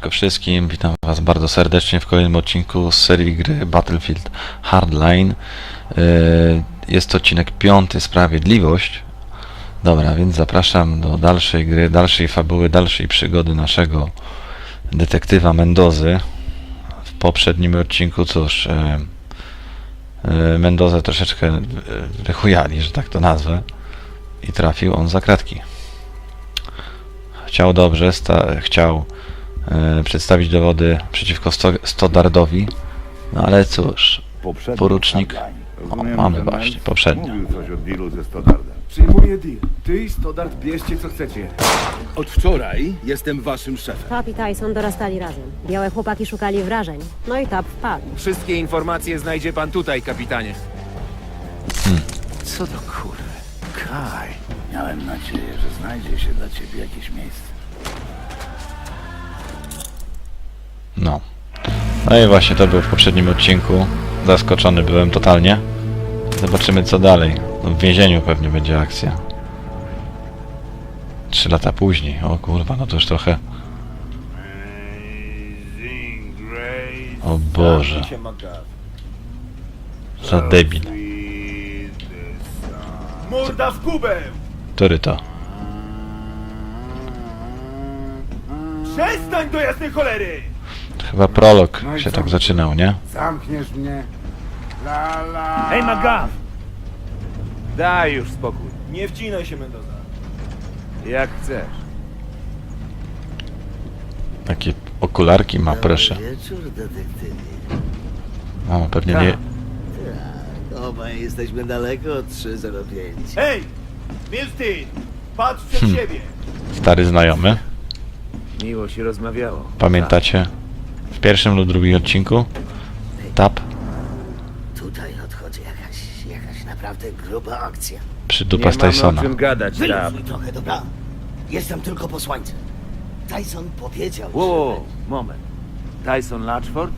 Siemaneczko wszystkim, witam was bardzo serdecznie w kolejnym odcinku z serii gry Battlefield Hardline. Yy, Jest to odcinek piąty, Sprawiedliwość. Dobra, więc zapraszam do dalszej gry, dalszej fabuły, dalszej przygody naszego detektywa Mendozy. W poprzednim odcinku, cóż, yy, yy, Mendozę troszeczkę wychujali, że tak to nazwę. I trafił on za kratki. Chciał dobrze, chciał e, przedstawić dowody przeciwko Sto- Stodardowi, no ale cóż, Porucznik. o, mamy właśnie, poprzednio. Mówił coś o dealu ze Stoddardem. Przyjmuję deal. Ty i bierzcie co chcecie. Od wczoraj jestem waszym szefem. Tap i Tyson dorastali razem. Białe chłopaki szukali wrażeń. No i Tap wpadł. Wszystkie informacje znajdzie pan tutaj, kapitanie. Co do kurwy? Kaj. Miałem nadzieję, że znajdzie się dla ciebie jakieś miejsce. No. No i właśnie to było w poprzednim odcinku. Zaskoczony byłem totalnie. Zobaczymy co dalej. No, w więzieniu pewnie będzie akcja. Trzy lata później. O kurwa, no to już trochę. O Boże. Za debil. Morda w kubę! Który to? Przestań do jasnej cholery! Chyba prolog No i się co? tak zaczynał, nie? Zamkniesz mnie. La la. Hej, Magaw! Daj już spokój. Nie wcinaj się, Mendoza. Jak chcesz. Takie okularki ma, proszę. Wieczór, detektywie. O, pewnie nie. Tak, obaj jesteśmy daleko od 305. Hej! Milstein! Patrz przed Hmm. siebie! Stary znajomy. Miło się rozmawiało. Pamiętacie? W pierwszym lub drugim odcinku? Tap Tutaj nadchodzi jakaś, jakaś naprawdę gruba akcja. przy dupa z Tysona. gadać, Wyluzuj trochę, dobra? Jestem tylko posłańcem. Tyson powiedział, Wow, moment. Tyson Latchford?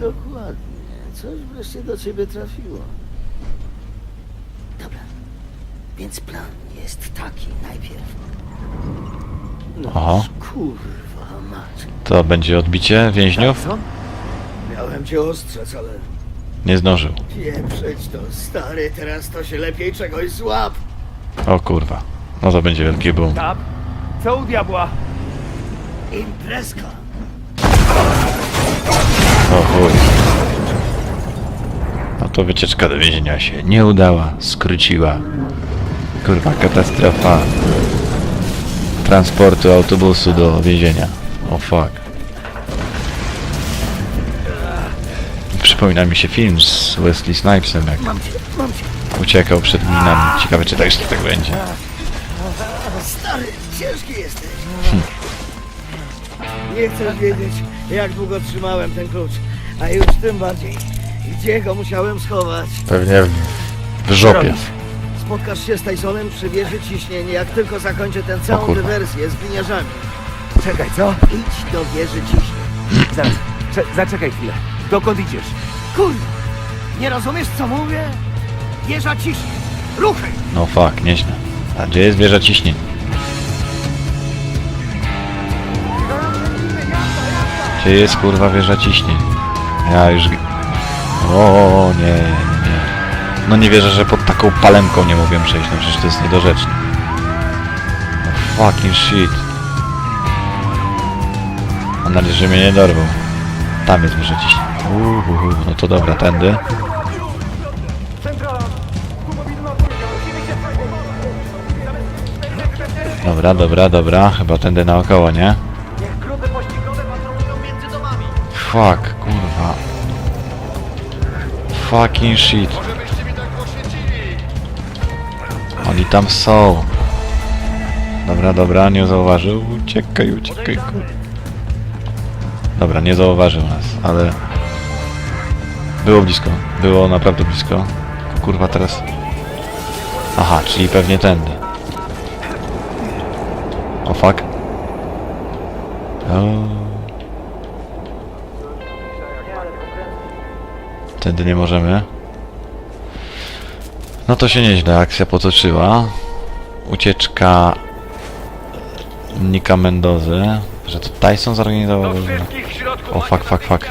że... Dokładnie. Coś wreszcie do ciebie trafiło. Dobra. Więc plan jest taki najpierw. No, Oho. kurwa mać. To będzie odbicie więźniów? Tyson? Miałem cię ostrzec, ale... Nie zdążył. Pieprzyć to, stary, teraz to się lepiej czegoś złap. O kurwa. No to będzie wielki boom. Co u diabła? Imprezka. O chuj. No to wycieczka do więzienia się nie udała, skróciła. Kurwa, katastrofa. Transportu autobusu do więzienia. O fuck. Przypomina mi się film z Wesley Snipesem, jak uciekał przed minami. Ciekawe, czy też tak będzie. Stary, ciężki jesteś. Nie chcesz wiedzieć, jak długo trzymałem ten klucz, a już tym bardziej, gdzie go musiałem schować. Pewnie w, w żopie. Spotkasz się z Tysonem przy wieży ciśnienia, jak tylko zakończę tę całą dywersję z gliniarzami. Czekaj, co? Idź do wieży ciśnień. Zaraz, cze- zaczekaj chwilę. Dokąd idziesz? Kurwa, nie rozumiesz co mówię? Wieża ciśnień. Ruchy! No fuck, nieźle. A gdzie jest wieża ciśnień? Gdzie jest kurwa wieża ciśnień? Ja już... o, nie, nie, nie. No nie wierzę, że pod taką palemką nie mogłem przejść, no przecież to jest niedorzeczne. No fucking shit. Mam nadzieję, że mnie nie dorwał. Tam jest wieża ciśnień. Uhuhu, no to dobra, tędy. Dobra, dobra, dobra. Chyba tędy naokoło, nie? Fuck, kurwa. Fucking shit. Oni tam są. Dobra, dobra, nie zauważył. Uciekaj, uciekaj. kur- Dobra, nie zauważył nas, ale... Było blisko. Było naprawdę blisko. Kurwa, teraz... Aha, czyli pewnie tędy. O fuck. Tędy nie możemy. No to się nieźle akcja potoczyła. Ucieczka Nika Mendozy. Że to Tyson zorganizował? O, fuck, fuck, fuck.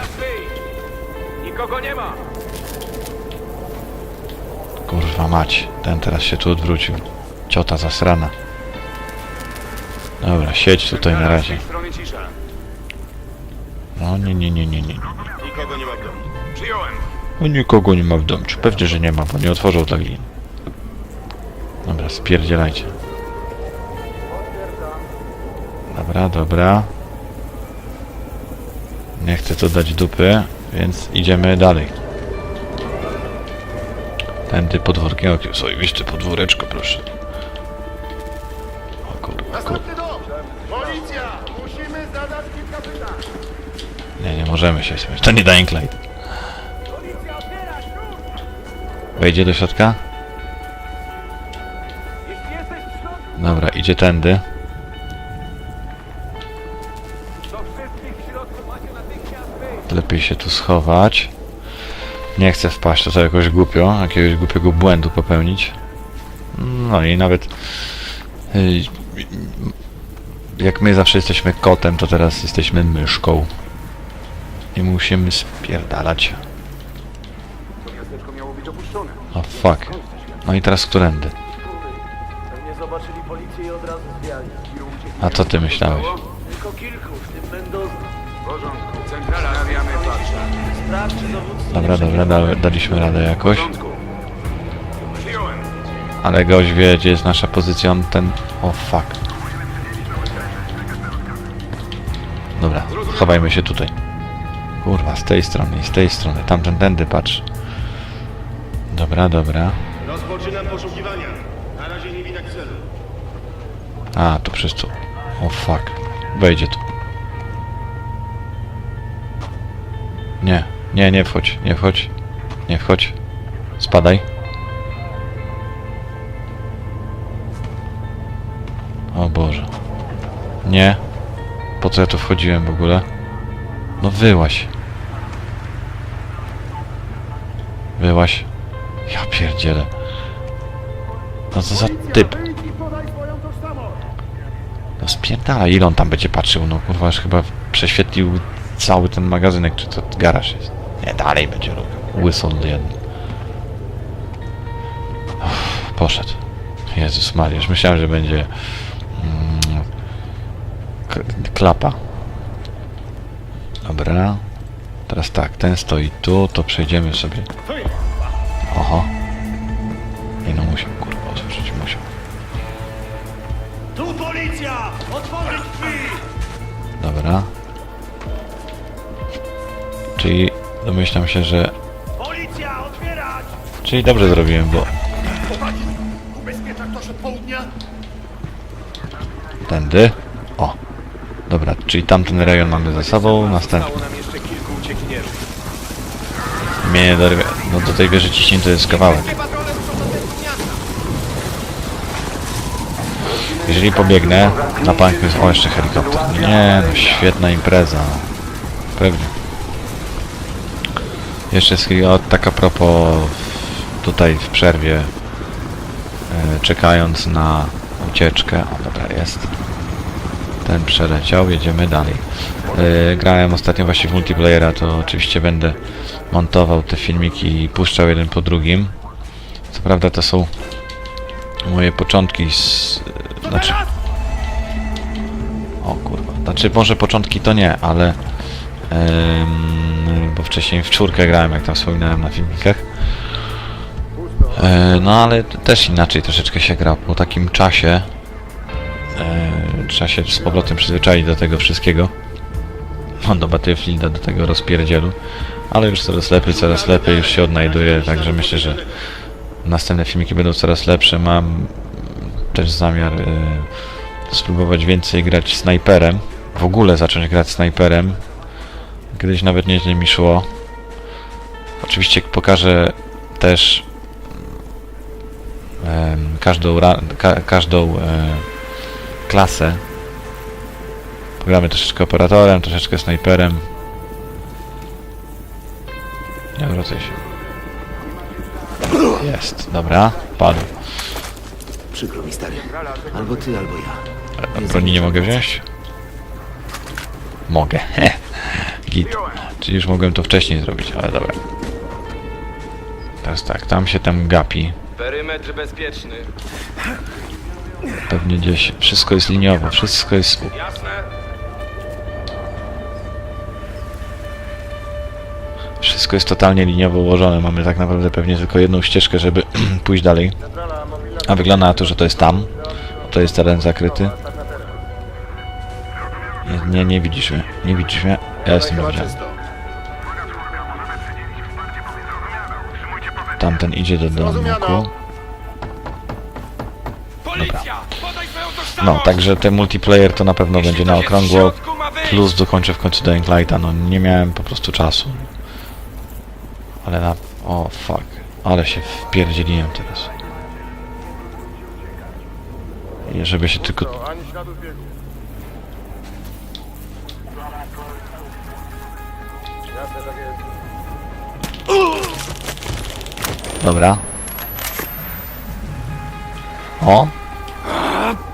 Nikogo nie ma. Kurwa mać, ten teraz się tu odwrócił. Ciota zasrana. Dobra, siedź tutaj na razie. No nie, nie, nie, nie, nie. Nikogo nie ma w domu. Przyjąłem. No nikogo nie ma w domciu. Pewnie, że nie ma, bo nie otworzył dla glin. Dobra, spierdzielajcie. Dobra, dobra. Nie chcę tu dać dupy, więc idziemy dalej. Tędy podwórkiem. O, sobie jeszcze podwóreczko, proszę. O kurwa, kurwa. Policja! Musimy zadać kilka pytań. Nie, nie możemy się śmiać. To nie Dying Light. Wejdzie do środka? Dobra, idzie tędy. Lepiej się tu schować. Nie chcę wpaść, to, jakoś głupio, jakiegoś głupiego błędu popełnić. No i nawet y, jak my zawsze jesteśmy kotem, to teraz jesteśmy myszką. I musimy spierdalać. O fuck. No i teraz którędy? A co ty myślałeś? Tylko kilku, w tym. W porządku. Centrala, stawiamy patrz. Sprawdź, czy dowódcy Dobra, nie dobra, da, daliśmy radę jakoś. Przyjąłem. Ale gość wie, gdzie jest nasza pozycja, on ten... O fuck. Dobra, chowajmy się tutaj. Kurwa, z tej strony i z tej strony. Tamten tędy, patrz. Dobra, dobra. Rozpoczynam poszukiwania. Na razie nie widać celu. A, tu przez tu. O fuck. Wejdzie tu. Nie, nie, nie wchodź, nie wchodź. Nie wchodź. Spadaj. O Boże. Nie. Po co ja tu wchodziłem w ogóle? No wyłaś. Wyłaś. Ja pierdzielę. No co za typ. No spierdala, ile on tam będzie patrzył? No kurwa, już chyba prześwietlił cały ten magazynek, czy to garaż jest. Nie, dalej będzie robił. Łysol jeden. Uff, Poszedł. Jezus Maria, już myślałem, że będzie mm, klapa. Dobra. Teraz tak, ten stoi tu, to przejdziemy sobie. Oho. I no musiał, kurwa, otworzyć musiał. Tu policja! Otworzyć drzwi! Dobra. Czyli domyślam się, że... Policja! Otwierać! Czyli dobrze zrobiłem, bo tędy... O! Dobra, czyli tamten rejon mamy za sobą, następny. Nam jeszcze kilku. Mnie nie dorwie... No do tej wieży ciśnień to jest kawałek. Jeżeli pobiegnę, na jest... O, jeszcze helikopter. Nie, no świetna impreza. Pewnie. Jeszcze jest chwila, taka propos tutaj w przerwie e, czekając na ucieczkę. O, dobra, jest. Ten przeleciał, jedziemy dalej. E, grałem ostatnio właśnie w multiplayera, to oczywiście będę montował te filmiki i puszczał jeden po drugim. Co prawda to są moje początki z... Znaczy... O kurwa. Znaczy może początki to nie, ale... em, bo wcześniej w czwórkę grałem, jak tam wspominałem na filmikach. E, no ale też inaczej troszeczkę się gra po takim czasie. E, trzeba się z powrotem przyzwyczaić do tego wszystkiego. No, do Battlefielda, do tego rozpierdzielu. Ale już coraz lepiej, coraz lepiej już się odnajduję, także myślę, że następne filmiki będą coraz lepsze. Mam też zamiar e, spróbować więcej grać snajperem. W ogóle zacząć grać snajperem. Kiedyś nawet nieźle mi szło. Oczywiście pokażę też każdą, ka, każdą e, klasę. Pogramy troszeczkę operatorem, troszeczkę snajperem. Nie wracaj się. Jest, dobra, padł. Przykro mi, stary. Albo ty, albo ja. Broni nie mogę wziąć? Mogę. Git. Czyli już mogłem to wcześniej zrobić, ale dobra. Teraz tak, tam się tam gapi. Perymetr bezpieczny. Pewnie gdzieś wszystko jest liniowo, wszystko jest Jasne? Wszystko jest totalnie liniowo ułożone. Mamy tak naprawdę pewnie tylko jedną ścieżkę, żeby pójść dalej. A wygląda na to, że to jest tam. To jest teren zakryty. Nie, nie, nie widzisz mnie. Nie widzisz mnie. Ja jestem dobrze. Tamten idzie do domu. Tożsamość! No, także ten multiplayer to na pewno Jeśli będzie na okrągło. Plus dokończę w końcu Dying Lighta. No, nie miałem po prostu czasu. Ale na... O, fuck. Ale się wpierdzieliłem teraz. I żeby się tylko... Jasne, tak jest. Dobra. O!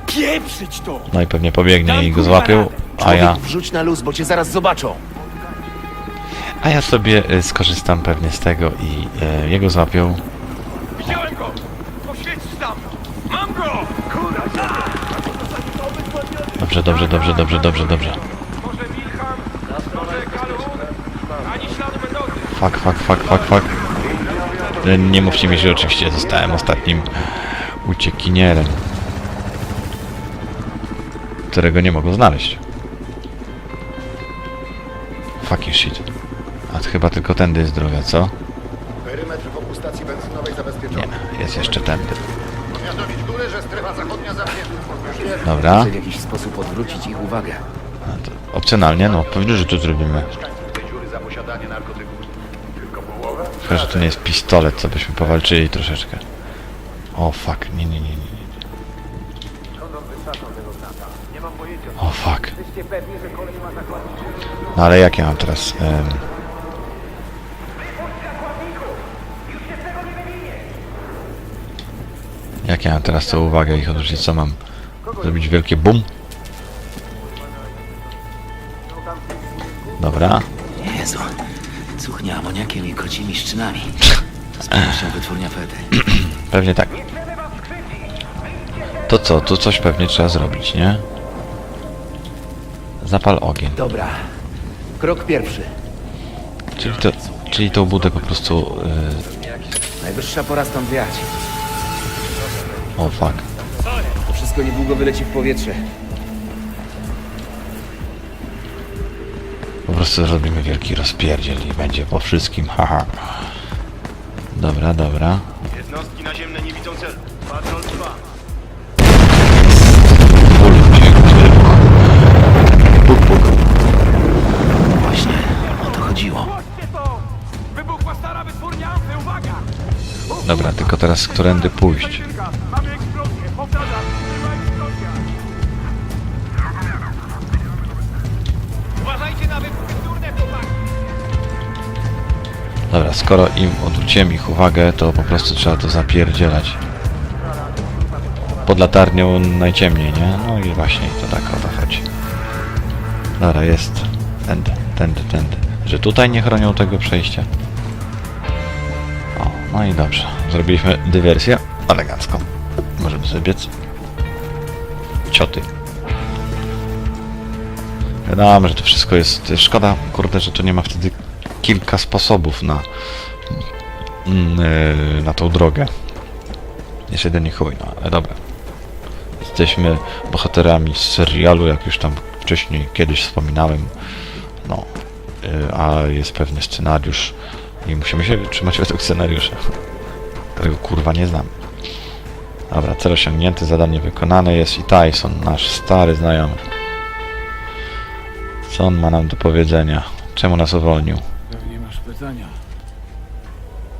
Pieprzyć to! No i pewnie pobiegnie i go złapią, a ja... Wrzuć na luz, bo cię zaraz zobaczą. A ja sobie y, skorzystam pewnie z tego i y, jego złapią. Widziałem go! Poświecić tam! Mam go! Dobrze, dobrze, dobrze, dobrze, dobrze, dobrze. Może Milham? Może Kalun? Ani śladu Mendozy! Fuck, fuck, fuck, fuck, fuck. Y, Nie mówcie mi, że oczywiście zostałem ostatnim uciekinierem. Którego nie mogą znaleźć. Fucking shit. A to chyba tylko tędy jest droga, co? Perymetr wokół stacji benzynowej zabezpieczony. Nie, jest jeszcze tędy. Powiadomić górę, że strefa zachodnia zamknięta. Dobra. Chcę w jakiś sposób odwrócić ich uwagę. To Opcjonalnie, no pewnie, że to zrobimy. Tej dziury za posiadanie narkotyków. Tylko że to nie jest pistolet, co byśmy powalczyli troszeczkę. O fuck, nie, nie, nie, nie. O fuck. No ale jak ja mam teraz... em, Jak ja mam teraz tę uwagę ich odwrócić? Co mam? Zrobić wielkie bum? Dobra. Jezu, cuchnie amoniakiem i kocimi szczynami. To z pewnością wytwórnia Fedy. Pewnie tak. To co? Tu coś pewnie trzeba zrobić, nie? Zapal ogień. Dobra. Krok pierwszy. Czyli, to, czyli tą budę po prostu... Najwyższa pora stąd wiać. Yy, o fuck. To wszystko niedługo wyleci w powietrze. Po prostu zrobimy wielki rozpierdziel i będzie po wszystkim, haha. Dobra, dobra. Jednostki naziemne nie widzą celu. Patrol 2. Puk, puk. Właśnie, o to chodziło. Chodźcie to! Uwaga! Dobra, tylko teraz którędy pójść? Skoro im odwróciłem ich uwagę, to po prostu trzeba to zapierdzielać. Pod latarnią najciemniej, nie? No i właśnie to tak o to chodzi. Dobra, jest. Tędy, tędy, tędy. Że tutaj nie chronią tego przejścia. O, no i dobrze. Zrobiliśmy dywersję elegancką. Możemy sobie biec. Cioty. Wiadomo, że to wszystko jest... Szkoda, kurde, że to nie ma wtedy kilka sposobów na mm, yy, na tą drogę. Jest jeden i chuj, no ale dobra. Jesteśmy bohaterami z serialu, jak już tam wcześniej kiedyś wspominałem. No, yy, a jest pewny scenariusz i musimy się trzymać według scenariusza, którego kurwa nie znam. Dobra, cel osiągnięty, zadanie wykonane jest i Tyson, nasz stary znajomy. Co on ma nam do powiedzenia? Czemu nas uwolnił? Pytania.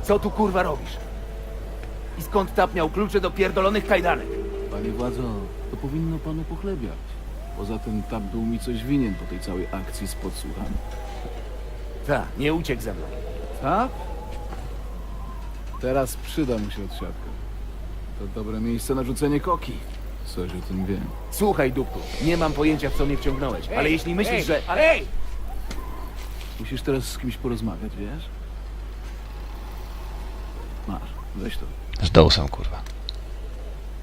Co tu kurwa robisz? I skąd tap miał klucze do pierdolonych kajdanek? Panie władzo, to powinno panu pochlebiać. Poza tym tap był mi coś winien po tej całej akcji z podsłuchaniem. Ta, nie uciekł ze mną. Tak? Teraz przyda mu się odsiadka. To dobre miejsce na rzucenie koki. Coś o tym wiem. Słuchaj, dupku, nie mam pojęcia, w co mnie wciągnąłeś, ale jeśli myślisz, że... Ej! Musisz teraz z kimś porozmawiać, wiesz? Masz, weź to. Z Dawsem, kurwa.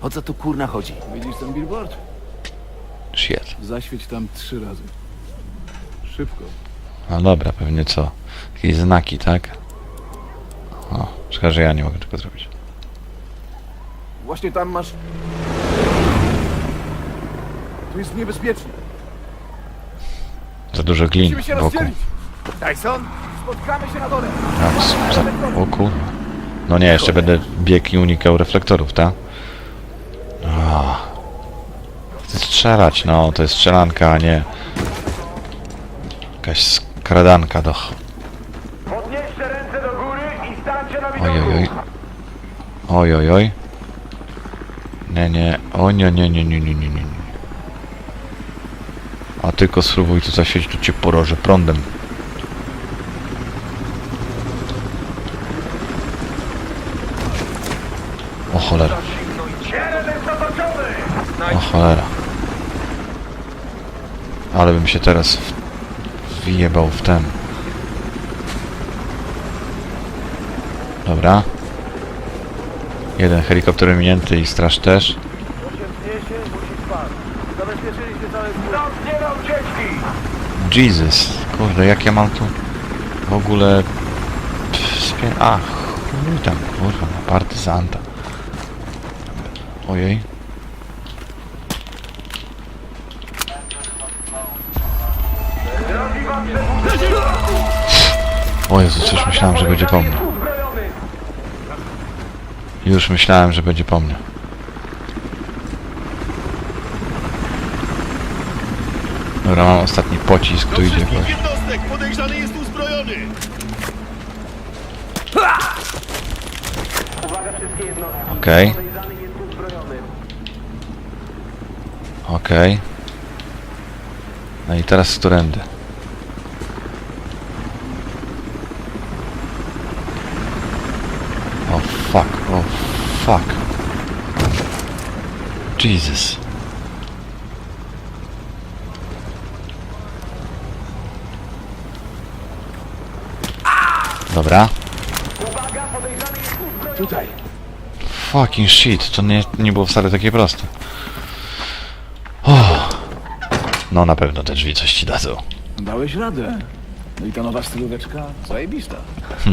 O co tu kurna chodzi? Widzisz ten billboard? Shit. Zaświeć tam trzy razy. Szybko. No dobra, pewnie co? Jakieś znaki, tak? O, szkoda, że ja nie mogę tego zrobić. Właśnie tam masz... Tu jest niebezpiecznie. Za dużo glin Musimy się wokół. rozdzielić. Tyson? Spotkamy się na dole. A, za- O kurwa. No nie, jeszcze będę biegł i unikał reflektorów, tak? Chcę strzelać, no, to jest strzelanka, a nie... Jakaś skradanka do... Podnieście ręce do góry i stańcie na Oj, widoku. oj, oj. Oj, oj, oj. Nie, nie. O nie, nie, nie, nie, nie, nie, nie. nie. A tylko spróbuj tu zaświecić, tu cię porożę prądem. O cholera. O cholera. Ale bym się teraz w... wjebał w ten. Dobra. Jeden helikopter minięty i straż też. Jesus. Kurde, jak ja mam tu w ogóle... Pff, Spie... Ach, chuj tam, kurwa, na partyzanta. Ojej. O Jezu, coś myślałem, że będzie po mnie. Już myślałem, że będzie po mnie. Dobra, mam ostatni pocisk, tu idzie! Podejrzany jest uzbrojony! Okej. Okej. No i teraz którędy? O fuck, o fuck. Jesus. Dobra. Tutaj. Fucking shit, to nie, nie było wcale takie proste. No na pewno te drzwi coś ci dadzą. Dałeś radę. No i ta nowa stylóweczka? Zajebista.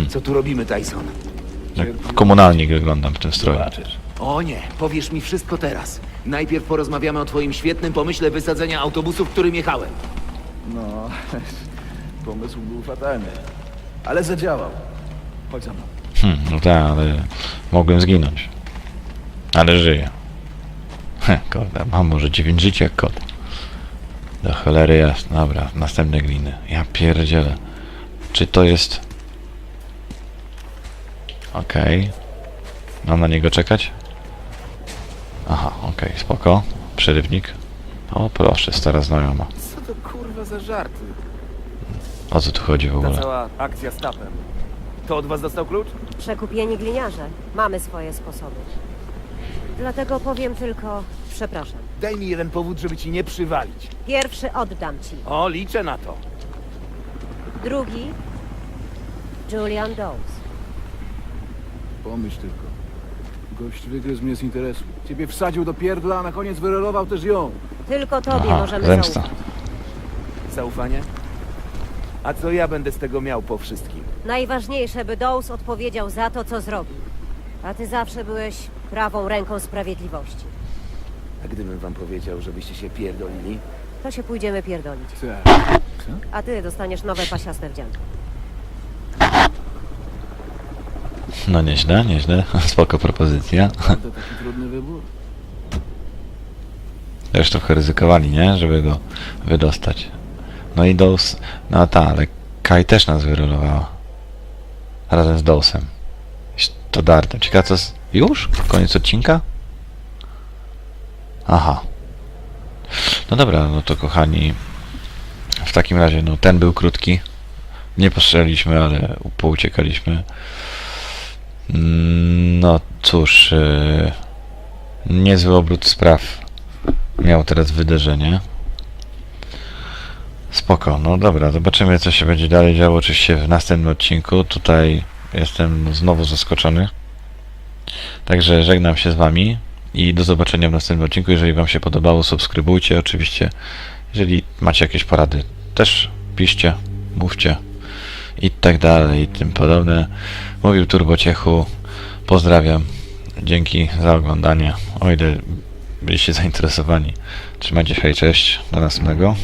Co tu robimy, Tyson? Jak komunalnik wyglądam w tym stroju. Zobaczysz. O nie, powiesz mi wszystko teraz. Najpierw porozmawiamy o twoim świetnym pomyśle wysadzenia autobusu, w którym jechałem. No, pomysł był fatalny. Ale zadziałał. Chodź za mną. Hmm, no tak, ale mogłem zginąć. Ale żyję. Heh, kurde, mam może 9 życia jak kot. Do cholery jasne. Dobra, następne gliny. Ja pierdzielę. Czy to jest... Okej. Mam na niego czekać? Aha, okej, spoko. Przerywnik. O, proszę, stara znajoma. Co to kurwa za żarty? O co tu chodzi w Ta ogóle? cała akcja z tapem. To od was dostał klucz? Przekupieni gliniarze. Mamy swoje sposoby. Dlatego powiem tylko przepraszam. Daj mi jeden powód, żeby ci nie przywalić. Pierwszy oddam ci. O, liczę na to. Drugi Julian Dawes. Pomyśl tylko. Gość wygryzł mnie z interesu. Ciebie wsadził do pierdla, a na koniec wyrelował też ją. Tylko tobie Aha, możemy zemsta. zaufać. Zaufanie? A co ja będę z tego miał po wszystkim? Najważniejsze, by Dawes odpowiedział za to, co zrobił. A ty zawsze byłeś prawą ręką sprawiedliwości. Gdybym wam powiedział, żebyście się pierdolili? To się pójdziemy pierdolić. Tak. A ty dostaniesz nowe pasiaste wdzianko. No nieźle, nieźle. Spoko propozycja. To taki trudny wybór. Też trochę ryzykowali, nie? Żeby go wydostać. No i Dose... No ta, ale Kai też nas wyrolowała. Razem z Dosem. To Dartem. Ciekawe co... z- Już? Koniec odcinka? Aha. No dobra, no to kochani... W takim razie, no ten był krótki. Nie postrzeliliśmy, ale pouciekaliśmy. Mm, No cóż... Yy, niezły obrót spraw miał teraz wydarzenie. Spoko, no dobra, zobaczymy co się będzie dalej działo oczywiście w następnym odcinku. Tutaj jestem znowu zaskoczony. Także żegnam się z wami i do zobaczenia w następnym odcinku. Jeżeli wam się podobało, subskrybujcie oczywiście. Jeżeli macie jakieś porady, też piszcie, mówcie i tak dalej i tym podobne. Mówił Turbociechu. Pozdrawiam. Dzięki za oglądanie. O ile byliście zainteresowani. Trzymajcie się, hej, cześć. Do następnego.